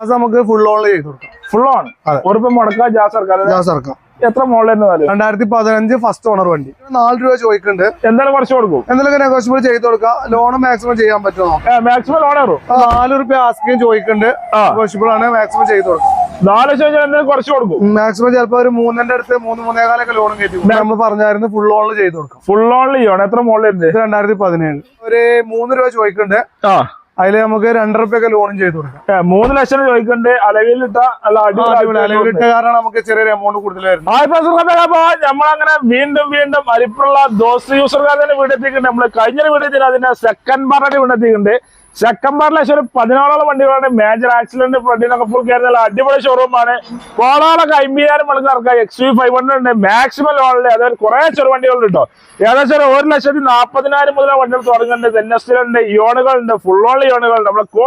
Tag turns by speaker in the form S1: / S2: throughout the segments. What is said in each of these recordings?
S1: അത് നമുക്ക് full on ചെയ്ത് കൊടുക്കാം.
S2: ഫുൾ ഓൺ ഉറപ്പം മുടക്ക ജാസ് ഇറക്കാം
S1: ജാസ് ഇറക്കാം
S2: എത്ര നാല്
S1: രണ്ടായിരത്തി പതിനഞ്ച് ഫസ്റ്റ് ഓണർ വണ്ടി. നാല് രൂപ ചോദിക്കുന്നുണ്ട്.
S2: എന്തായാലും കുറച്ച് കൊടുക്കും
S1: എന്തെങ്കിലും നെഗോഷ്യബിൾ ചെയ്ത് കൊടുക്കാം. ലോൺ മാക്സിമം ചെയ്യാൻ പറ്റുമോ
S2: മാക്സിമം ലോൺ ആറും
S1: നാല് റുപ്യ ആസ്കിയും ചോദിക്കുന്നുണ്ട്. നെഗോഷ്യബിൾ ആണ് മാക്സിമം ചെയ്ത് കൊടുക്കാം.
S2: നാല് എന്തെങ്കിലും കുറച്ച് കൊടുക്കും
S1: മാക്സിമം ചിലപ്പോ ഒരു മൂന്നിന്റെ അടുത്ത് മൂന്ന് മൂന്നേകാലൊക്കെ ലോൺ കയറ്റി നമ്മൾ പറഞ്ഞായിരുന്നു ഫുൾ ഓണിൽ ചെയ്ത് കൊടുക്കാം.
S2: ഫുൾ ഓണിൽ ചെയ്യണം? എത്ര
S1: മോഡൽ രണ്ടായിരത്തി പതിനേഴ്. ഒരു മൂന്ന് രൂപ ചോദിക്കുന്നുണ്ട്.
S2: ആ.
S1: അതിൽ നമുക്ക് രണ്ടര റുപ്യൊക്കെ ലോണും ചെയ്ത് കൊടുക്കാം.
S2: മൂന്ന് ലക്ഷം ചോദിക്കണ്ട്. അലവിലിട്ട
S1: ഇട്ട കാരണം നമുക്ക് ചെറിയൊരു എമൗണ്ട് കൂടുതലായിരുന്നു.
S2: നമ്മളങ്ങനെ വീണ്ടും വീണ്ടും അരിപ്പുള്ള ദോസ് യൂസർക്കാരെ വീടെത്തിക്കുന്നുണ്ട് നമ്മൾ കഴിഞ്ഞ വീടെത്തി അതിന്റെ സെക്കൻഡ് പാർട്ടി വീടെത്തിക്കുന്നുണ്ട് പക്ഷേ ഒരു പതിനാറോളം വണ്ടികളുണ്ട് മേജർ ആക്സിഡന്റ് ഫ്രണ്ടിനൊക്കെ ഫുൾ കയറി. നല്ല അടിപൊളി ഷോറൂമാണ് കോളാളൊക്കെ അമ്പതിനായിരം മണിക്ക് ഇറക്കാം എക്സ് വി ഫൈവ് ഹൺഡ്രഡ് ഉണ്ട്. മാക്സിമം ലോണിൽ അതായത് കുറെ വണ്ടികളുണ്ട് കേട്ടോ. ഏകദേശം ഒരു ഒരു ലക്ഷത്തി നാൽപ്പതിനായിരം മുതൽ വണ്ടികൾ തുടങ്ങുന്നുണ്ട്. എൻ എസ് ഉണ്ട്. യോണുകളുണ്ട് ഫുൾ ഓൾ യോണുകളുണ്ട് നമ്മളെ കോ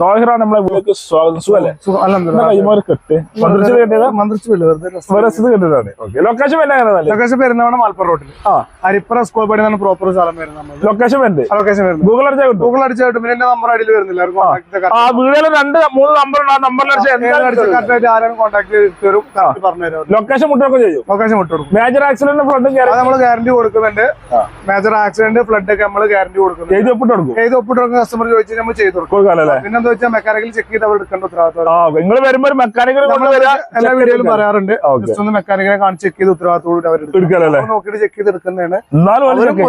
S2: തോഹിറാണ് നമ്മളെ വീട്ടിലേക്ക് സ്വാഗതം. സുഖല്ലേ. കൈമാറി കെട്ട്. മന്ത്രിച്ച് കെട്ടിയതാ?
S1: മന്ത്രിച്ചില്ല വെറുതെ.
S2: വരസത് ഓക്കെ. ലൊക്കേഷൻ പിന്നെ
S1: ലൊക്കേഷൻ വരുന്നതാണ് മലപ്പുറം റോഡിൽ
S2: ആ.
S1: അരിപ്പറ സ്കൂൾ പടിയാണ് പ്രോപ്പർ സ്ഥലം വരുന്നത്
S2: ലൊക്കേഷൻ ഉണ്ട്
S1: ലൊക്കേഷൻ വരുന്നത്.
S2: ഗൂഗിൾ അടിച്ചാൽ
S1: ഗൂഗിൾ അടിച്ചാൽ പിന്നെ നമ്പർ അടിയിൽ വരുന്നില്ല.
S2: ആ വീടുകളിൽ രണ്ട് മൂന്ന് നമ്പർ ഉണ്ട്. ആ നമ്പറിൽ അടിച്ചാൽ
S1: ആരും കോൺടാക്ട് തരും. പറഞ്ഞുതരും പറഞ്ഞു തരും.
S2: ലൊക്കേഷൻ മുട്ടൊക്കെ ചെയ്യും.
S1: ലൊക്കേഷൻ വിട്ടു
S2: മേജർ ആക്സിഡന്റ്
S1: ഫ്ലഡും നമ്മൾ ഗ്യാരണ്ടി കൊടുക്കുന്നുണ്ട്. മേജർ ആക്സിഡന്റ് ഫ്ലഡ് ഒക്കെ നമ്മൾ ഗ്യാരണ്ടി കൊടുക്കുന്നുണ്ട്.
S2: ചെയ്തു ഒപ്പിട്ട് കൊടുക്കും.
S1: ഏത് ഒപ്പിട്ട് കൊടുക്കുന്ന കസ്റ്റമർ ചോദിച്ചാൽ നമ്മൾ ചെയ്ത് കൊടുക്കും. പിന്നെ എന്താ വെച്ചാൽ മെക്കാനിക്കൽ ചെക്ക് ചെയ്ത് അവർ എടുക്കേണ്ട ഉത്തരവാദിത്വം
S2: നിങ്ങൾ വരുമ്പോൾ മെക്കാനിക്കൽ
S1: എല്ലാ വീഡിയോയിലും പറയാറുണ്ട്. ജസ്റ്റ് ഒന്ന് മെക്കാനിക്കലെ കാണിച്ച് ചെക്ക് ചെയ്ത് ഉത്തരവാദിത്തോട് അവർ നോക്കിയിട്ട് ചെക്ക് ചെയ്ത് എടുക്കുന്നതാണ്.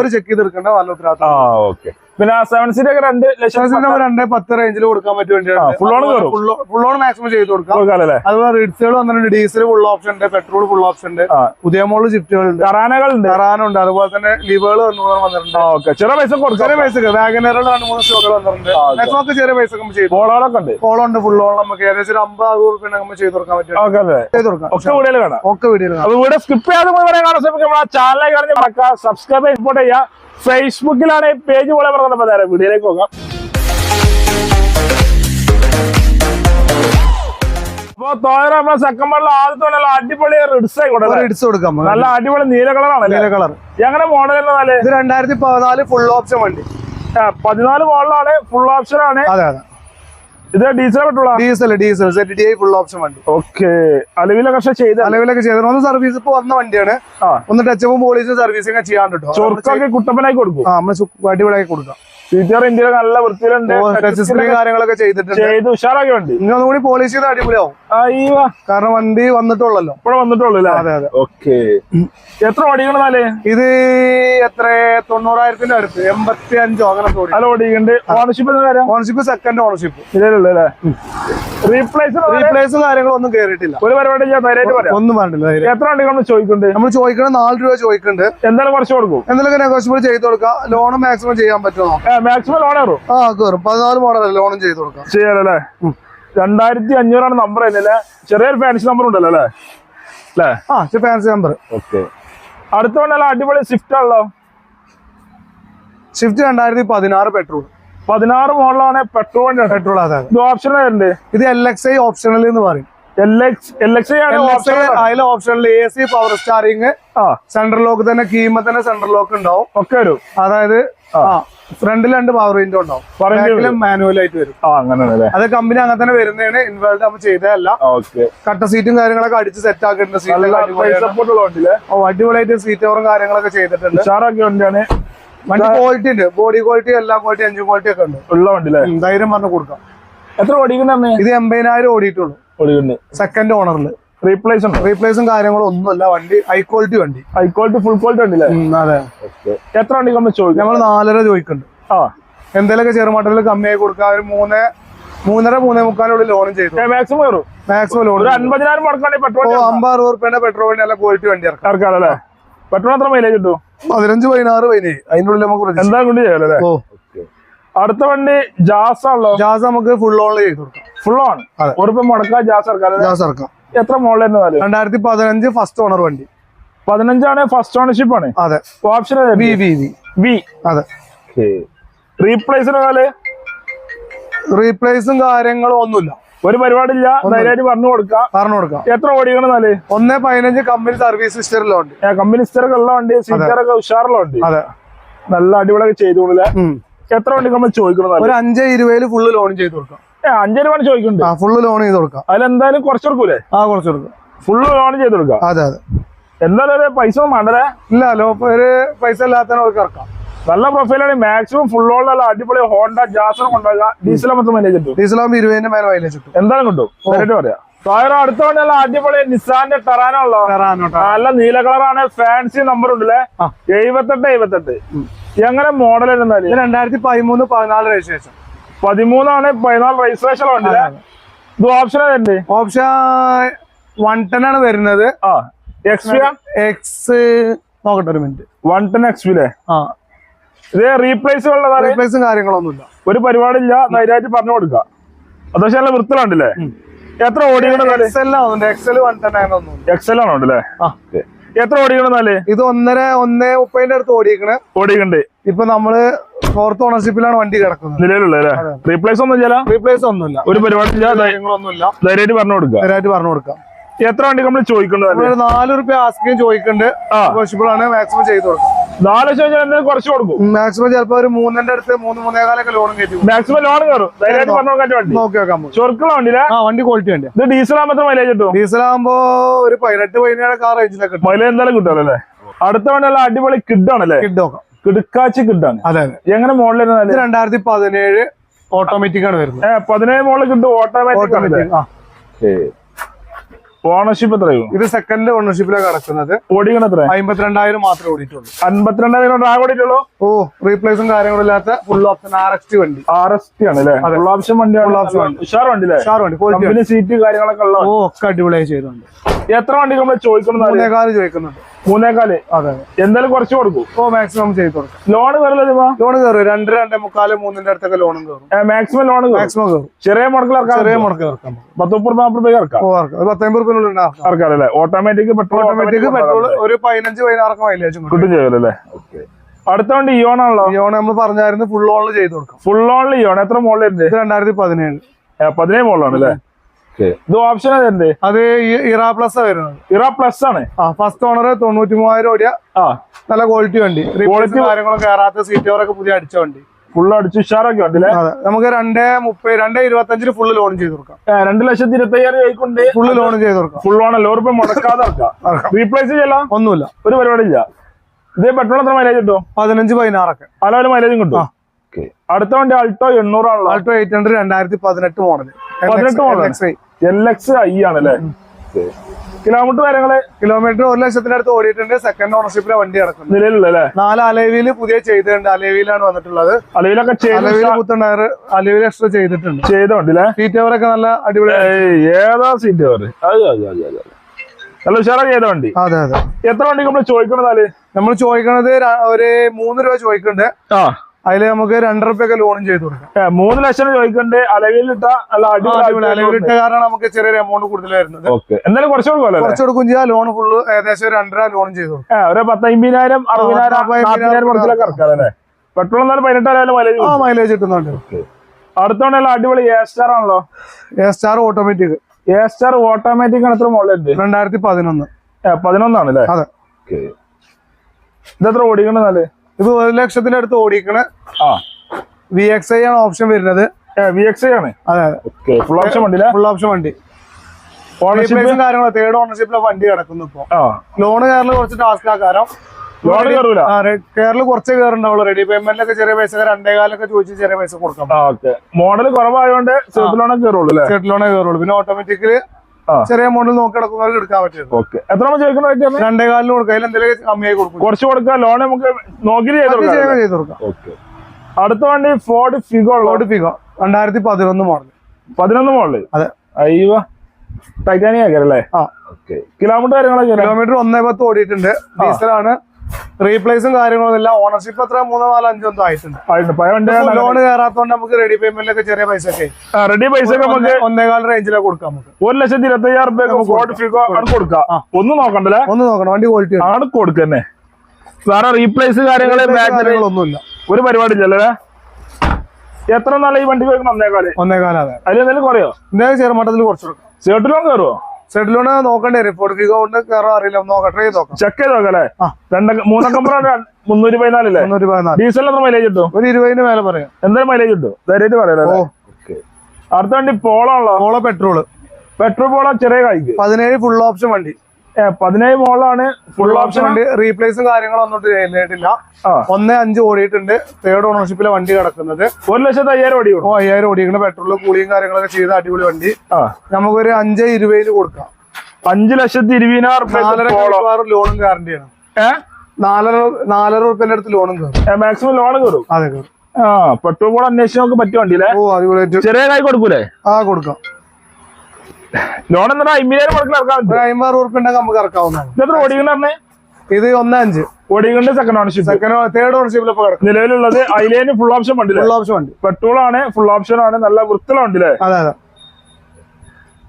S2: ഒരു
S1: ചെക്ക് ചെയ്ത് എടുക്കേണ്ട നല്ല ഉത്തരവാദിത്വം
S2: പിന്നെ സെവൻ സീറ്റ് ഒക്കെ രണ്ട് ലക്ഷം
S1: രണ്ട് പത്ത് റേഞ്ചിൽ കൊടുക്കാൻ
S2: പറ്റും full on
S1: full on maximum ചെയ്ത് കൊടുക്കാം. അതുപോലെ റിഡ്സുകൾ വന്നിട്ടുണ്ട്. ഡീസൽ ഫുൾ ഓപ്ഷൻ ഉണ്ട്. പെട്രോൾ ഫുൾ ഓപ്ഷൻ ഉണ്ട്. പുതിയ മോഡൽ ഉണ്ട്
S2: കറാനകളുണ്ട്
S1: കറാനുണ്ട് അതുപോലെ തന്നെ ലീവുകൾ വന്നിട്ടുണ്ട്.
S2: ഓക്കെ ചെറിയ പൈസ
S1: ചെറിയ പൈസ വാഗനറുകൾ രണ്ട് മൂന്ന് സ്റ്റോക്കുകൾ വന്നിട്ടുണ്ട്.
S2: okay.
S1: ചെറിയ പൈസ ചെയ്തു
S2: ബോളകളൊക്കെ ഉണ്ട്.
S1: കോളുണ്ട് ഫുൾ ഓൺ നമുക്ക് ഏകദേശം ഒരു അമ്പത് അറുപത് റുപ്യ നമ്മൾ ചെയ്ത് കൊടുക്കാൻ പറ്റും. ചെയ്ത് കൊടുക്കാം.
S2: ഒക്കെ വീഡിയോയിൽ കാണാം.
S1: ഒക്കെ വീഡിയോയിൽ
S2: അപ്പൊ വീഡിയോ സ്കിപ്പ് ചെയ്യാതെ ചാനലിലേക്ക് സബ്സ്ക്രൈബ് ചെയ്യാം സപ്പോർട്ട് ചെയ്യുക. ഫേസ്ബുക്കിലാണ് പേജ് പോലെ പറഞ്ഞപ്പോൾ നേരെ വീഡിയോയിലേക്ക് പോകാം. അപ്പൊ തോര നമ്മളെ സെക്കൻഡ് ആദ്യത്തെ നല്ല അടിപൊളി റിഡ്സ്
S1: കൊടുക്കാം. നമുക്ക്.
S2: നല്ല അടിപൊളി നീല കളറാണ്
S1: നീല കളർ
S2: എങ്ങനെ മോഡൽ
S1: ഇത് രണ്ടായിരത്തി പതിനാല് ഫുൾ ഓപ്ഷൻ വണ്ടി.
S2: പതിനാല് മോഡലാണ് ഫുൾ ഓപ്ഷൻ ആണ്.
S1: അതെ അതെ.
S2: ഇത് diesel പെട്ടുള്ള
S1: diesel diesel set D I full option വണ്ടി.
S2: ഓക്കെ. അലവിലൊക്കെ കർഷ ചെയ്ത
S1: അലവിലൊക്കെ ചെയ്തത്. ഒന്ന് സർവീസ് ഇപ്പൊ വന്ന വണ്ടിയാണ്. ഒന്ന് ടച്ചപ്പും പോളീസും സർവീസിംഗ് ചെയ്യാൻ കേട്ടോ
S2: കുട്ടപ്പനായി കൊടുക്കും.
S1: ആ നമ്മൾ സു- അടിപൊളിയാക്കി കൊടുക്കാം.
S2: ഫീച്ചർ ഇന്ത്യയിൽ നല്ല വൃത്തിയിലുണ്ട്.
S1: ടച്ച് സ്ക്രീൻ കാര്യങ്ങളൊക്കെ ചെയ്തിട്ടുണ്ട്.
S2: ചെയ്ത് ഉഷാറാക്കി വണ്ടി
S1: ഇനി ഒന്നുകൂടി പോളിഷ് ചെയ്ത് അടിപൊളിയാവും. കാരണം വണ്ടി വന്നിട്ടുള്ളല്ലോ.
S2: ഇപ്പോഴെ വന്നിട്ടുള്ളൂ അല്ലേ?
S1: അതെ അതെ.
S2: ഓക്കെ എത്ര ഓടിക്കണെന്നാലേ
S1: ഇത് എത്ര? തൊണ്ണൂറായിരത്തിന്റെ അടുത്ത്. എൺപത്തി അഞ്ചോ അങ്ങനെ
S2: നല്ല ഓടിക്കുന്നുണ്ട് ഓണർഷിപ്പ്
S1: ഓണർഷിപ്പ് സെക്കൻഡ് ഓണർഷിപ്പ്
S2: ഇതിലുള്ളൂ അല്ലേ? റീപ്ലേസ്
S1: റീപ്ലേസും കാര്യങ്ങളും ഒന്നും കയറിയിട്ടില്ല
S2: ഒരു പരിപാടി ഞാൻ ധൈര്യമായിട്ട് പറയാം.
S1: ഒന്നും ധൈര്യം.
S2: എത്ര വണ്ടികൾ ചോദിക്കുന്നുണ്ട്
S1: നമ്മൾ ചോദിക്കണം നാല് രൂപ ചോദിക്കുന്നുണ്ട്
S2: എന്തായാലും കുറച്ച് കൊടുക്കും?
S1: എന്തെങ്കിലും നെഗോഷ്യബിൾ ചെയ്ത് കൊടുക്കാം. ലോൺ മാക്സിമം ചെയ്യാൻ പറ്റുമോ?
S2: മാക്സിമം ലോൺ കയറും.
S1: ആ കയറും. പതിനാല് മോഡൽ ലോണും ചെയ്ത് കൊടുക്കാം.
S2: ചെയ്യാലല്ലേ? രണ്ടായിരത്തി അഞ്ഞൂറാണ് നമ്പർ ചെറിയൊരു ഫാൻസി നമ്പർ ഉണ്ടല്ലോ അല്ലേ? അല്ലേ?
S1: ആ ഫാൻസി നമ്പർ
S2: ഓക്കെ അടുത്ത വണ്ടി അടിപൊളി സ്വിഫ്റ്റ് ആണല്ലോ.
S1: സ്വിഫ്റ്റ് രണ്ടായിരത്തി പതിനാറ് പെട്രോൾ
S2: പതിനാറ് മോഡലാണ് പെട്രോൾ
S1: പെട്രോൾ അതെ
S2: ഇത് വരുന്നുണ്ട്.
S1: ഇത് എൽ എക്സ് ഐ ഓപ്ഷണൽ എന്ന് പറയും. അതിലെ ഓപ്ഷനിൽ A C power steering central lock തന്നെ കീമ തന്നെ സെൻട്രൽ ലോക്ക് ഉണ്ടാവും.
S2: ഒക്കെ വരും.
S1: അതായത് ഫ്രണ്ടിൽ രണ്ട് പവർ വിൻഡോ ഉണ്ടാവും. മാനുവൽ ആയിട്ട് വരും. അത് കമ്പനി അങ്ങനെ തന്നെ വരുന്നതാണ്. ഇൻവേൾഡ് നമ്മൾ ചെയ്തതല്ല.
S2: ഓക്കെ
S1: കട്ട സീറ്റും കാര്യങ്ങളൊക്കെ അടിച്ച് സെറ്റ് ആക്കിയിട്ടുണ്ട്. സീറ്റ് ഓ അടിപൊളിയായിട്ട് സീറ്റ് കവറും കാര്യങ്ങളൊക്കെ ചെയ്തിട്ടുണ്ട്.
S2: വണ്ടിയാണ്.
S1: വണ്ടി ക്വാളിറ്റി ഉണ്ട്. ബോഡി ക്വാളിറ്റി എല്ലാ ക്വാളിറ്റി എഞ്ചിൻ ക്വാളിറ്റി ഒക്കെ ഉണ്ട്.
S2: ഉള്ള
S1: ഉം, ധൈര്യം പറഞ്ഞു കൊടുക്കാം.
S2: എത്ര ഓടിക്കുന്നേ
S1: ഇത് എൺപതിനായിരം ഓടിയിട്ടുള്ളൂ.
S2: ഓടിക്കുന്നുണ്ട്
S1: സെക്കൻഡ് ഓണറിൽ
S2: റീപ്ലേസ് ഉണ്ട്.
S1: റീപ്ലേസും കാര്യങ്ങളും ഒന്നുമല്ല. വണ്ടി ഹൈ ക്വാളിറ്റി വണ്ടി.
S2: ഹൈ ക്വാളിറ്റി ഫുൾ ക്വാളിറ്റി ഉണ്ടല്ലേ
S1: അല്ലേ അതെ.
S2: എത്ര വണ്ടി നമ്മൾ ചോദിക്കും?
S1: ഞങ്ങൾ നാലര ചോദിക്കുന്നുണ്ട്.
S2: ആ.
S1: എന്തെങ്കിലുമൊക്കെ ചെറുമാട്ടത്തിൽ കമ്മിയായി കൊടുക്കുക ഒരു മൂന്ന് മൂന്നര മൂന്നേ മുക്കാലുള്ളിൽ ലോണും ചെയ്തു.
S2: മാക്സിമം കയറും.
S1: മാക്സിമം ലോൺ
S2: അൻപതിനായിരം മുടക്കാണെങ്കിൽ പെട്രോൾ
S1: അമ്പത് അറുപത് റുപ്യേന്റെ പെട്രോൾ വണ്ടി നല്ല ക്വാളിറ്റി വണ്ടി ഇറക്കാം.
S2: ഇറക്കാറല്ലേ പെട്രോൾ എത്ര മൈലേജ് കിട്ടും?
S1: പതിനഞ്ച് പതിനാറ് പതിനേഴ്. അതിനുള്ളിൽ നമുക്ക്.
S2: എന്താ കൊണ്ട് ചെയ്യാലോ
S1: ഓ.
S2: അടുത്ത വണ്ടി ജാസ് ആണല്ലോ.
S1: ജാസ് നമുക്ക് ഫുൾ ഓൺ ചെയ്ത് കൊടുക്കാം.
S2: Full on. ഉറപ്പ് മുടക്കാൻ ജാസ് ഇറക്കാം
S1: ജാസ് ഇറക്കാം.
S2: എത്ര മോളിൽ നാല്
S1: രണ്ടായിരത്തി പതിനഞ്ച് ഫസ്റ്റ് ഓണർ വണ്ടി.
S2: പതിനഞ്ചാണ് ഫസ്റ്റ് ഓണർഷിപ്പ് ആണ്.
S1: അതെ.
S2: Option
S1: B B B
S2: B
S1: അതെ.
S2: റീപ്ലേസിന് നാല്
S1: റീപ്ലേസും കാര്യങ്ങളും ഒന്നുമില്ല.
S2: ഒരു പരിപാടി ഇല്ല ധൈര്യമായിട്ട് പറഞ്ഞു കൊടുക്കാം.
S1: പറഞ്ഞു കൊടുക്കാം.
S2: എത്ര ഓടിക്കണം നാല്
S1: ഒന്ന് പതിനഞ്ച് കമ്പനി സർവീസ് ഹിസ്റ്ററിലുണ്ട്
S2: കമ്പനി സ്ഥിരൊക്കെ ഉള്ള വണ്ടി സീറ്ററൊക്കെ ഉഷാറിലുണ്ട്
S1: അതെ.
S2: നല്ല അടിപൊളിയൊക്കെ ചെയ്തോളില്ല. എത്ര വണ്ടി നമ്മൾ ചോദിക്കണം
S1: ഒരു അഞ്ച് ഇരുപതിൽ ഫുള്ള് ലോൺ ചെയ്ത് കൊടുക്കാം.
S2: ഏഹ് അഞ്ചര രൂപ ചോദിക്കുന്നുണ്ട്.
S1: ഫുള്ള് ലോൺ ചെയ്ത് കൊടുക്കാം.
S2: അതിലെന്തായാലും കുറച്ച് കൊടുക്കൂലേ?
S1: ആ കുറച്ച് കൊടുക്കാം.
S2: ഫുള്ള് ലോൺ ചെയ്ത് കൊടുക്കാം.
S1: അതെ അതെ.
S2: എന്തായാലും പൈസ ഒന്നും
S1: ഇല്ല ലോ ഒരു പൈസ ഇല്ലാത്തതിന് അവർക്ക് ഇറക്കാം.
S2: നല്ല പ്രൊഫൈലാണ് മാക്സിമം ഫുൾ അല്ല അടിപൊളി ഹോണ്ട ജാസറും കൊണ്ടുപോകുക ഡീസൽ മൊത്തം മൈലേജ് കിട്ടും.
S1: ഡീസലാകുമ്പോൾ ഇരുപതിന്റെ മേലെ മൈലേജ് കിട്ടും.
S2: എന്തായാലും കിട്ടും. നേരിട്ട് പറയാം. ടയർ അടുത്ത വണ്ടിയുള്ള അടിപൊളി നിസാന്റെ ടെറാനോ
S1: ഉള്ളോ
S2: നല്ല നീല കളറാണ്. ഫാൻസി നമ്പർ ഉണ്ടല്ലേ. എഴുപത്തെട്ട് എഴുപത്തെട്ട്. എങ്ങനെ മോഡൽ
S1: എന്നാൽ രണ്ടായിരത്തി പതിമൂന്ന് പതിനാല് രജിസ്ട്രേഷൻ
S2: പതിമൂന്നാണ് പതിനാല് രജിസ്ട്രേഷൻ ഉണ്ട് ഇത് ഓപ്ഷൻ ഉണ്ട്
S1: ഓപ്ഷൻ വൺ ടെൻ ആണ് വരുന്നത്.
S2: ആ. എക്സ്
S1: എക്സ് നോക്കട്ടെ ഒരു minute
S2: one ten X P
S1: ആ.
S2: ഇത് റീപ്ലേസ്
S1: റീപ്ലേസും കാര്യങ്ങളൊന്നുമില്ല.
S2: ഒരു പരിപാടിയില്ല. ധൈര്യമായിട്ട് പറഞ്ഞു കൊടുക്കുക. അത്യാവശ്യം നല്ല വൃത്തിലുണ്ടല്ലേ എത്ര ഓടിയാണ്
S1: എക്സ് എല്ലാം എക്സൽ വൺ ടെൻ ആണെന്നൊന്നും
S2: എക്സൽ ആണോ ഉണ്ടല്ലേ
S1: ആ.
S2: എത്ര ഓടിക്കണെന്നാൽ
S1: ഇത് ഒന്നര ഒന്നേ മുപ്പതിന്റെ അടുത്ത് ഓടിക്കണ.
S2: ഓടിക്കണ്ട്.
S1: ഇപ്പൊ നമ്മൾ ഫോർത്ത് ഓണർഷിപ്പിലാണ് വണ്ടി കിടക്കുന്നത്.
S2: നിലവിലുള്ള റീപ്ലേസ് ഒന്നും ഇല്ല
S1: റീപ്ലേസ് ഒന്നുമില്ല.
S2: ഒരു പരിപാടി
S1: കാര്യങ്ങളൊന്നുമില്ല.
S2: ധൈര്യമായിട്ട് പറഞ്ഞു കൊടുക്കാം
S1: ധൈര്യമായിട്ട് പറഞ്ഞു കൊടുക്കാം.
S2: എത്ര വണ്ടി നമ്മൾ
S1: ചോദിക്കണ്ടത് നാല് റുപ്യ ആസ്കിയും ചോദിക്കുന്നുണ്ട്. പോസിബിൾ ആണ് മാക്സിമം ചെയ്ത് കൊടുക്കാം.
S2: നാല് ലക്ഷം വെച്ചാൽ എന്തെങ്കിലും കുറച്ച് കൊടുക്കും.
S1: മാക്സിമം ചിലപ്പോ ഒരു മൂന്നിന്റെ അടുത്ത് മൂന്ന് മൂന്നേകാലൊക്കെ ലോൺ കയറ്റി.
S2: മാക്സിമം ലോൺ കയറും. ധൈര്യമായിട്ട് പറഞ്ഞു വണ്ടി.
S1: നോക്കി ആ വണ്ടി ക്വാളിറ്റി
S2: ഇത് ഡീസൽ ആകുമ്പോൾ മൈലേജ് കിട്ടും?
S1: ഡീസൽ ആകുമ്പോ ഒരു പതിനെട്ട് പതിനേഴ് കാർ റേഞ്ചിലൊക്കെ കിട്ടും.
S2: മൈലേജ് എന്തായാലും കിട്ടുമല്ലോ അല്ലേ? അടുത്ത വണ്ടിയുള്ള അടിപൊളി കിഡാണല്ലേ
S1: കിഡ് നോക്കാം.
S2: കിടുക്കാച്ചി കിഡാണ്
S1: അതെ അതെ.
S2: എങ്ങനെ മോഡൽ
S1: രണ്ടായിരത്തി പതിനേഴ് ഓട്ടോമാറ്റിക് ആണ് വരുന്നത്.
S2: പതിനേഴ് മോഡൽ കിട്ടും ഓട്ടോമാറ്റിക്
S1: ആണ്
S2: ഓണർഷിപ്പ് എത്രയോ
S1: ഇത് സെക്കൻഡ് ഓണർഷിപ്പിലാണ് കിടക്കുന്നത്.
S2: ഓടിക്കണ എത്ര
S1: അമ്പത്തിരണ്ടായിരം മാത്രമേ ഓടിയിട്ടുള്ളൂ.
S2: അമ്പത്തിരണ്ടായിരം ഡ്രാഗ് ഓടിയിട്ടുള്ളൂ?
S1: ഓ റീപ്ലേസും കാര്യങ്ങളും ഇല്ലാത്ത full option R X T വണ്ടി.
S2: ആർ എസ് ടി ആണ് അല്ലേ? ഫുൾ ഓപ്ഷൻ വണ്ടിയാണ്.
S1: ഉഷാർ option വണ്ടി.
S2: ഉഷാർ വണ്ടി അല്ലേ
S1: ഷാർ വണ്ടി
S2: കമ്പനി സീറ്റ് കാര്യങ്ങളൊക്കെ ഉള്ള
S1: ഓ ഒക്കെ അടിപൊളിയായി ചെയ്തുണ്ട്
S2: എത്ര വണ്ടി നമ്മൾ ചോദിക്കണം
S1: ചോദിക്കുന്നുണ്ട്.
S2: മൂന്നേക്കാൽ
S1: അതെ.
S2: എന്തായാലും കുറച്ച് കൊടുക്കും.
S1: ഓ മാക്സിമം ചെയ്ത് കൊടുക്കാം.
S2: ലോൺ കയറില്ല
S1: ലോൺ കയറും. രണ്ട് രണ്ടേ മുക്കാൽ മൂന്നിന്റെ അടുത്തൊക്കെ ലോണും കയറും.
S2: മാക്സിമം ലോൺ
S1: മാക്സിമം കയറും.
S2: ചെറിയ മുടക്കിൽ ഇറക്കാം
S1: ചെറിയ മുടക്കിൽ ഇറക്കാം.
S2: പത്ത് മുപ്പത് നാൽപ്പത് രൂപ ഇറക്കാം.
S1: ഓ ഇറക്കാം. പത്തമ്പത് ഉണ്ടാക്കാം.
S2: ഇറക്കാം അല്ലേ ഓട്ടോമാറ്റിക് പെട്രോൾ
S1: ഓട്ടോമാറ്റിക് പെട്രോൾ ഒരു പതിനഞ്ച് പതിനാറൊക്കെ മൈലേജ് കിട്ടും
S2: ചെയ്യലല്ലേ? ചെയ്യല്ലോ അടുത്ത വണ്ടി ഇയോൺ ആണല്ലോ?
S1: ഇയോൺ നമ്മൾ പറഞ്ഞായിരുന്നു ഫുൾ ഓണിൽ ചെയ്ത് കൊടുക്കാം.
S2: ഫുൾ ഓണിൽ ഇയോൺ എത്ര
S1: മോളിൽ രണ്ടായിരത്തി പതിനേഴ്.
S2: പതിനേഴ് മോളിലാണ് അല്ലേ ഇത് ഓപ്ഷൻ ഏതുണ്ട്
S1: അത് ഇറ പ്ലസ് വരുന്നത്.
S2: ഇറ പ്ലസ് ആണ്.
S1: ആ ഫസ്റ്റ് ഓണർ തൊണ്ണൂറ്റി മൂവായിരം ഓടിയ
S2: ആ.
S1: നല്ല ക്വാളിറ്റി വണ്ടി. ക്വാളിറ്റി കാര്യങ്ങളും കയറാത്ത സീറ്റ് കവറൊക്കെ പുതിയ അടിച്ച വണ്ടി.
S2: ഫുൾ അടിച്ച് ഉഷാറൊക്കെ ഉണ്ട്
S1: നമുക്ക് രണ്ടേ മുപ്പത് രണ്ടേ ഇരുപത്തഞ്ചിന് ഫുള്ള് ലോൺ ചെയ്ത് കൊടുക്കാം.
S2: രണ്ട് ലക്ഷത്തി ഇരുപത്തി അയ്യായിരം ചോദിക്കൊണ്ട്
S1: ഫുള്ള് ലോൺ ചെയ്ത് കൊടുക്കാം.
S2: ഫുൾ ഓൺ അല്ല ഉറപ്പ് മുടക്കാതെ. റീപ്ലേസ് ചെയ്യலாம்
S1: ഒന്നുമില്ല.
S2: ഒരു പരിപാടി ഇല്ല ഇതേ പെട്രോൾ എത്ര മൈലേജ് കിട്ടും?
S1: പതിനഞ്ച് പതിനാറൊക്കെ.
S2: അലവൽ മൈലേജും കിട്ടും. അടുത്ത വണ്ടി അൾട്ടോ എണ്ണൂറാണല്ലോ.
S1: ആൾട്ടോ എയ്റ്റ് ഹൺഡ്രഡ് രണ്ടായിരത്തി പതിനെട്ട് മോഡൽ
S2: പതിനെട്ട് model. എൽ എക്സ് ഐ ആണ് അല്ലേ കിലോമീറ്റർ കാര്യങ്ങൾ?
S1: കിലോമീറ്റർ ഒരു ലക്ഷത്തിന്റെ അടുത്ത് ഓടിയിട്ടുണ്ട്. സെക്കൻഡ് ഓണർഷിപ്പിലെ വണ്ടി നടക്കുന്നത്
S2: നിലവിലുള്ള അല്ലേ
S1: നാല് അലവിയിൽ പുതിയ ചെയ്തിട്ടുണ്ട്. അലവിയിലാണ് വന്നിട്ടുള്ളത്.
S2: അലവിലൊക്കെ ചെയ്ത്
S1: അലവിൽ പുത്തണ്ടാറ് അലവിൽ എക്സ്ട്രാ ചെയ്തിട്ടുണ്ട്.
S2: ചെയ്തോണ്ട് അല്ലേ
S1: സീറ്റ് ഓവറൊക്കെ നല്ല അടിപൊളി
S2: ഏതാ സീറ്റ് കവർ അത് അത് അത് അത് അത്. നല്ല ഉഷാറാണ് ചെയ്ത വണ്ടി.
S1: അതെ അതെ.
S2: എത്ര വണ്ടി നമ്മൾ ചോദിക്കണതാൽ
S1: നമ്മൾ ചോദിക്കണത് ഒരു മൂന്ന് രൂപ ചോദിക്കുന്നുണ്ട്
S2: ആ.
S1: അതിൽ നമുക്ക് രണ്ടര റുപ്യൊക്കെ ലോണും ചെയ്ത് കൊടുക്കാം.
S2: മൂന്ന് ലക്ഷം ചോദിക്കണ്ട്. അലവിലിട്ട
S1: അലവിലിട്ട കാരണം നമുക്ക് ചെറിയൊരു എമൗണ്ട്
S2: കൂടുതലായിരുന്നത്. എന്തായാലും കുറച്ച് കൊടുക്കുമല്ലോ
S1: കുറച്ച് കൊടുക്കും ചെയ്യാം. ലോൺ ഫുള്ള് ഏകദേശം രണ്ടര ലോൺ ചെയ്ത് കൊടുക്കും.
S2: ഒരു പത്ത് അമ്പതിനായിരം അറുപതിനായിരം പെട്രോൾ എന്നാലും പതിനെട്ടായിരം മൈലേജ്
S1: ആ മൈലേജ് കിട്ടുന്നുണ്ട്.
S2: അടുത്തോണ്ടല്ല അടിപൊളി എ സ്റ്റാർ ആണല്ലോ.
S1: A star automatic
S2: A star automatic ആണ് എത്ര മോഡലുണ്ട്
S1: രണ്ടായിരത്തി പതിനൊന്ന്.
S2: പതിനൊന്നാണ് അല്ലേ?
S1: അതെ.
S2: ഇതെത്ര ഓടിക്കണെന്നാൽ
S1: ഇത് ഒരു ലക്ഷത്തിന്റെ അടുത്ത് ഓടിക്കണ
S2: ആ.
S1: വി എക്സ് ഐ ആണ് ഓപ്ഷൻ വരുന്നത്.
S2: വി എക്സ് ഐ ആണ്?
S1: അതെ.
S2: ഫുൾ ഓപ്ഷൻ വണ്ടി
S1: ഫുൾ ഓപ്ഷൻ വണ്ടി.
S2: ഓണർഷിപ്പ്
S1: റീപ്ലേസും കാര്യങ്ങളും. തേർഡ് ഓണർഷിപ്പിലെ വണ്ടി കിടക്കുന്നു ഇപ്പൊ.
S2: ആ.
S1: ലോൺ കയറൽ കുറച്ച് ടാസ്ക് ആക്കാരം കയറൽ കുറച്ച് കയറുണ്ടാവുള്ളൂ റെഡി പേയ്മെന്റിലൊക്കെ ചെറിയ പൈസ രണ്ടേകാലൊക്കെ ചോദിച്ച് ചെറിയ പൈസ കൊടുക്കാം
S2: മോഡൽ കുറവായതുകൊണ്ട് ലോണേ കയറുള്ളൂ
S1: സെറ്റ് ലോണേ കയറുള്ളൂ പിന്നെ
S2: ഓട്ടോമാറ്റിക്കൽ.
S1: ചെറിയ എമൗണ്ടിൽ നോക്കി കിടക്കുന്നവർക്ക് എടുക്കാൻ പറ്റും
S2: ഓക്കെ. എത്ര നമ്മൾ ചോദിക്കുന്ന റേറ്റ്
S1: കൊടുക്കാം. അതിൽ എന്തെങ്കിലും കമ്മിയായി കൊടുക്കും.
S2: കുറച്ച് കൊടുക്കുക ലോൺ നമുക്ക് നോക്കി ചെയ്ത് കൊടുക്കാം
S1: കൊടുക്കാം.
S2: ഓക്കെ. അടുത്ത വണ്ടി ഫോർഡ് ഫിഗോ
S1: ഫോർഡ് ഫിഗോ രണ്ടായിരത്തി പതിനൊന്ന് മോഡൽ
S2: പതിനൊന്ന് മോഡൽ
S1: അതെ.
S2: അയ്യോ. Titanium okay. കിലോമീറ്റർ കാര്യങ്ങളൊക്കെ?
S1: കിലോമീറ്റർ ഒന്നേ പത്ത് ഓടിയിട്ടുണ്ട്. ഡീസലാണ് റീപ്ലേസും കാര്യങ്ങളൊന്നും ഇല്ല ഓണർഷിപ്പ് എത്ര മൂന്നോ നാലോ അഞ്ചോ ഒന്നും ആയിട്ടുണ്ട്. ലോൺ കയറാത്തോണ്ട് നമുക്ക് റെഡി പേയ്മെന്റിലൊക്കെ ചെറിയ പൈസ ഒക്കെ
S2: റെഡി പൈസ നമുക്ക്
S1: ഒന്നേകാൽ റേഞ്ചിലൊക്കെ കൊടുക്കാം നമുക്ക്.
S2: ഒരു ലക്ഷത്തി ഇരുപത്തി അയ്യായിരം റുപ്യ കൊടുക്കാം. ഒന്ന് നോക്കണ്ടല്ലേ?
S1: ഒന്ന് നോക്കണം. വണ്ടി ക്വാളിറ്റി
S2: ആണ്. കൊടുക്കന്നെ. വേറെ റീപ്ലേസ് കാര്യങ്ങൾ ബാറ്ററി
S1: കാര്യങ്ങളൊന്നുമില്ല.
S2: ഒരു പരിപാടി ഇല്ലല്ലേ എത്ര നാളെ ഈ വണ്ടി വെക്കണം ഒന്നേകാൽ.
S1: ഒന്നേകാല. അതെ
S2: അതിൽ എന്തെങ്കിലും കുറയോ?
S1: എന്തായാലും ചെറുമട്ടത്തിൽ കുറച്ചു കൊടുക്കാം.
S2: സേട്ടിലോൺ കയറുമോ
S1: ലോൺ നോക്കണ്ടേ? റിപ്പോർട്ട് ഫിഗോ കൊണ്ട് കയറാൻ അറിയില്ല. നോക്കട്ടെ നോക്കാം. ട്രൈ ചെയ്ത് നോക്കാം.
S2: ചെക്ക് ചെയ്ത് നോക്കല്ലേ. രണ്ട് മൂന്നക്കമ്പറ മുന്നൂറ്റി പതിനാലല്ലേ
S1: മുന്നൂറ്റി പതിനാല്
S2: ഡീസലിന് എത്ര മൈലേജ് കിട്ടും?
S1: ഒരു ഇരുപതിന് മേലെ പറയാം.
S2: എന്തായാലും മൈലേജ് കിട്ടും. ധൈര്യമായിട്ട് പറയാലോ
S1: ഓ.
S2: അടുത്ത വണ്ടി പോളാണല്ലോ.
S1: പോളോ പെട്രോൾ
S2: പെട്രോൾ പോളോ ചെറിയ കായ്ക്ക്
S1: പതിനേഴ് ഫുൾ ഓപ്ഷൻ വണ്ടി.
S2: പതിനേഴ് മോളാണ് ഫുൾ
S1: ഓപ്ഷൻ ഉണ്ട്. റീപ്ലേസും കാര്യങ്ങളും ഒന്നും ചെയ്തിട്ടില്ല ഒന്ന് അഞ്ച് ഓടിയിട്ടുണ്ട്. തേർഡ് ഓണർഷിപ്പിലെ വണ്ടി കിടക്കുന്നത്.
S2: ഒരു ലക്ഷത്തി അയ്യായിരം ഓടി
S1: ഓ അയ്യായിരം ഓടിക്കുന്നത് പെട്രോൾ കൂളിയും കാര്യങ്ങളൊക്കെ ചെയ്ത അടിപൊളി വണ്ടി. നമുക്കൊരു അഞ്ച് ഇരുപതിന് കൊടുക്കാം.
S2: അഞ്ചു ലക്ഷത്തി ഇരുപതിനായിരം
S1: ലോണും ഗ്യാരണ്ടിയാണ്
S2: ആണ്.
S1: നാലര നാലര റുപ്യന്റെ അടുത്ത് ലോണും കയറും
S2: മാക്സിമം ലോൺ കയറും
S1: അതെ കയറും
S2: ആ പെട്രോൾ കൂടെ അന്വേഷിച്ച് നമുക്ക് പറ്റുവണ്ടി വണ്ടിയില്ലേ? ചെറിയ കായ് കൊടുക്കൂലേ?
S1: ആ കൊടുക്കാം.
S2: ലോൺ എന്നാ അമ്പതിനായിരം മുടക്കിൽ ഇറക്കാൻ
S1: അമ്പത് റുപ്യ നമുക്ക് ഇറക്കാവുന്നതാണ്.
S2: ഇതെത്ര ഓടിക്കണ്ട പറഞ്ഞേ?
S1: ഇത്
S2: ഒന്നഞ്ച് സെക്കൻഡ് ഓണർഷിപ്പ്
S1: സെക്കൻഡ് തേർഡ് ഓണർഷിപ്പിൽ ഇപ്പൊ കിടക്കും.
S2: നിലവിലുള്ളത് അതിലേന് ഫുൾ ഓപ്ഷൻ വണ്ടിയില്ലേ
S1: ഫുൾ ഓപ്ഷൻ വണ്ടി.
S2: പെട്രോൾ ആണ് ഫുൾ ഓപ്ഷൻ ആണ്. നല്ല വൃത്തിയുള്ള വണ്ടിയില്ലേ
S1: അതെ അതെ.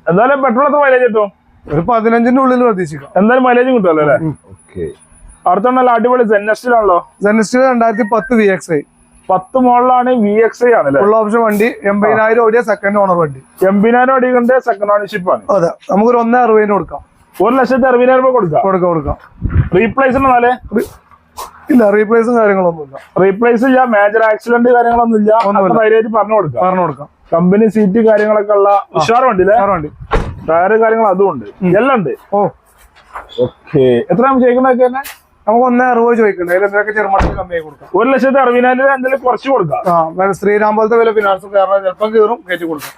S2: എന്തായാലും പെട്രോൾ എത്ര മൈലേജ് കിട്ടും?
S1: ഒരു പതിനഞ്ചിന്റെ ഉള്ളിൽ പ്രതീക്ഷിക്കാം.
S2: എന്തായാലും മൈലേജും കിട്ടുമല്ലോ അല്ലേ? അടുത്തുണ്ടല്ലോ അടിപൊളി ജെനസ്റ്റിലാണല്ലോ
S1: ജെനസ്റ്റിൽ രണ്ടായിരത്തി പത്ത് വി എക്സ് ഐ
S2: പത്ത് മോളിലാണ് വി എക്സ് ഐ ആണ്
S1: ഫുൾ ഓപ്ഷൻ വണ്ടി എൺപതിനായിരം ഓടിയ സെക്കൻഡ് ഓണർ വണ്ടി.
S2: എൺപതിനായിരം ഓടിക്കണ്ട് സെക്കൻഡ് ഓണർഷിപ്പ് ആണ്.
S1: അതെ നമുക്കൊരു ഒന്നേ അറുപതിന് കൊടുക്കാം.
S2: ഒരു ലക്ഷത്തി അറുപതിനായിരം രൂപ കൊടുക്കാം.
S1: കൊടുക്കാം കൊടുക്കാം.
S2: റീപ്ലേസ് എന്നാലേ?
S1: ഇല്ല റീപ്ലേസും കാര്യങ്ങളൊന്നും ഇല്ല.
S2: റീപ്ലേസ് ഇല്ല മേജർ ആക്സിഡന്റ് കാര്യങ്ങളൊന്നും ഇല്ല. ധൈര്യമായിട്ട് പറഞ്ഞു കൊടുക്കാം.
S1: പറഞ്ഞു കൊടുക്കാം.
S2: കമ്പനി സീറ്റ് കാര്യങ്ങളൊക്കെ ഉള്ള
S1: വേറെ വണ്ടി
S2: ടയർ കാര്യങ്ങൾ അതും ഉണ്ട്. എല്ലാം ഉണ്ട്.
S1: ഓ.
S2: ഓക്കെ എത്രയാണ് ചെയ്യുന്നതൊക്കെ തന്നെ
S1: നമുക്ക് ഒന്നേ അറുപത് ചോദിക്കണ്ടേ? എന്തൊക്കെ ചെറുമട്ടത്തിൽ കമ്മിയായി കൊടുക്കാം?
S2: ഒരു ലക്ഷത്തി അറുപതിനായിരം രൂപ എന്തെങ്കിലും കുറച്ച് കൊടുക്കാം.
S1: ആ ശ്രീരാം പോലത്തെ വില ഫിനാൻസ് കയറാൻ ചിലപ്പം കയറും കയറ്റി കൊടുക്കാം.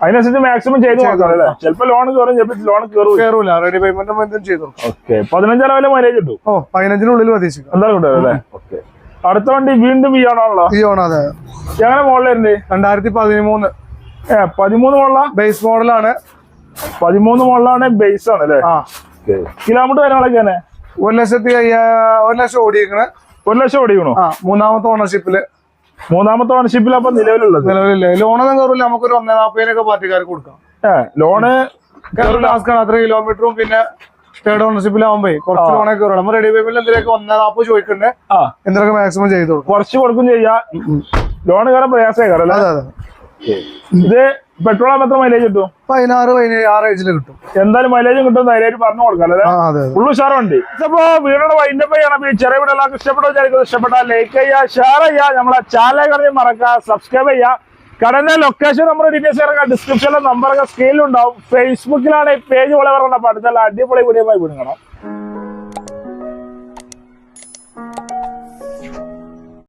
S2: അതിനനുസരിച്ച് മാക്സിമം ചെയ്ത് കൊടുക്കാം ചിലപ്പോൾ ലോൺ കയറും ചിലപ്പോൾ ലോൺ കയറും
S1: കയറൂല. റെഡി പേയ്മെന്റ് എന്തും ചെയ്തു
S2: ഓക്കെ പതിനഞ്ചാറ് വില മൈലേജ് കിട്ടും?
S1: ഓ പതിനഞ്ചിനുള്ളിൽ പ്രതീക്ഷിക്കും.
S2: എന്തായാലും കിട്ടും അല്ലേ? ഓക്കെ അടുത്ത വണ്ടി വീണ്ടും ഈ ഓണാണല്ലോ
S1: ഈ ഓണം അതെ.
S2: എങ്ങനെ മോളിലുണ്ട്
S1: രണ്ടായിരത്തി പതിമൂന്ന്
S2: ഏ പതിമൂന്ന് മോഡലാ
S1: ബേസ് മോഡലാണ്
S2: പതിമൂന്ന് മോഡലാണ് ബേസ് ആണ് അല്ലേ? കിലോമീറ്റർ കാര്യങ്ങളൊക്കെ തന്നെ
S1: ഒരു ലക്ഷത്തി അയ്യാ ഒരു ലക്ഷം ഓടിയിരിക്കണ്
S2: ഒരു ലക്ഷം ഓടിക്കണോ
S1: ആ മൂന്നാമത്തെ ഓണർഷിപ്പിൽ
S2: മൂന്നാമത്തെ ഓണർഷിപ്പിൽ അപ്പൊ നിലവിലുള്ളത്?
S1: നിലവിലില്ല. ലോണൊന്നും കയറില്ല നമുക്കൊരു ഒന്നേ നാൽപ്പതിനൊക്കെ പാർട്ടിക്കാർക്ക് കൊടുക്കാം.
S2: ലോണ്
S1: ടാസ്ക്കാണ് അത്ര കിലോമീറ്ററും പിന്നെ തേർഡ് ഓണർഷിപ്പിലാവുമ്പോ കുറച്ച് ലോണേ കയറുള്ളൂ നമ്മൾ റെഡി പേയ്മെന്റ് എന്തിനൊക്കെ ഒന്നേ നാൽപ്പത് ചോദിക്കണ്ടേ.
S2: ആ.
S1: എന്തിനൊക്കെ മാക്സിമം ചെയ്തോളൂ കൊടുക്കും?
S2: കുറച്ച് കൊടുക്കും ചെയ്യാ. ലോൺ കയറാൻ പ്രയാസമായി കയറാം അല്ലേ?
S1: അതെ അതെ.
S2: ഇത് പെട്രോൾ മാത്രം എത്ര മൈലേജ് കിട്ടും?
S1: പതിനാറ് പതിനേഴ് കിട്ടും.
S2: എന്തായാലും മൈലേജും കിട്ടും ധൈര്യമായിട്ട് പറഞ്ഞു കൊടുക്കാം അല്ലേ? ഫുള്ള് ഉഷാറുണ്ട്. വീടിന്റെ വൈൻഡ് ചെയ്യണം ചെറിയ വീട് എല്ലാവർക്കും ഇഷ്ടപ്പെട്ടോ വിചാരിക്കുന്നത് ഇഷ്ടപ്പെട്ടാൽ ലൈക്ക് ചെയ്യുക ഷെയർ ചെയ്യുക. നമ്മളെ ചാനൽ കറിഞ്ഞ് മറക്കുക. സബ്സ്ക്രൈബ് ചെയ്യുക. കടന്റെ ലൊക്കേഷൻ നമ്മുടെ ഡീറ്റെയിൽസ് ഇറങ്ങാം. ഡിസ്ക്രിപ്ഷനിലെ നമ്പറൊക്കെ സ്ക്രീനിലുണ്ടാവും ഫേസ്ബുക്കിലാണ് ഈ പേജ് പോലെ പറഞ്ഞ പഠിത്തല്ല അടിപൊളി വീഡിയോ വിടുങ്ങണം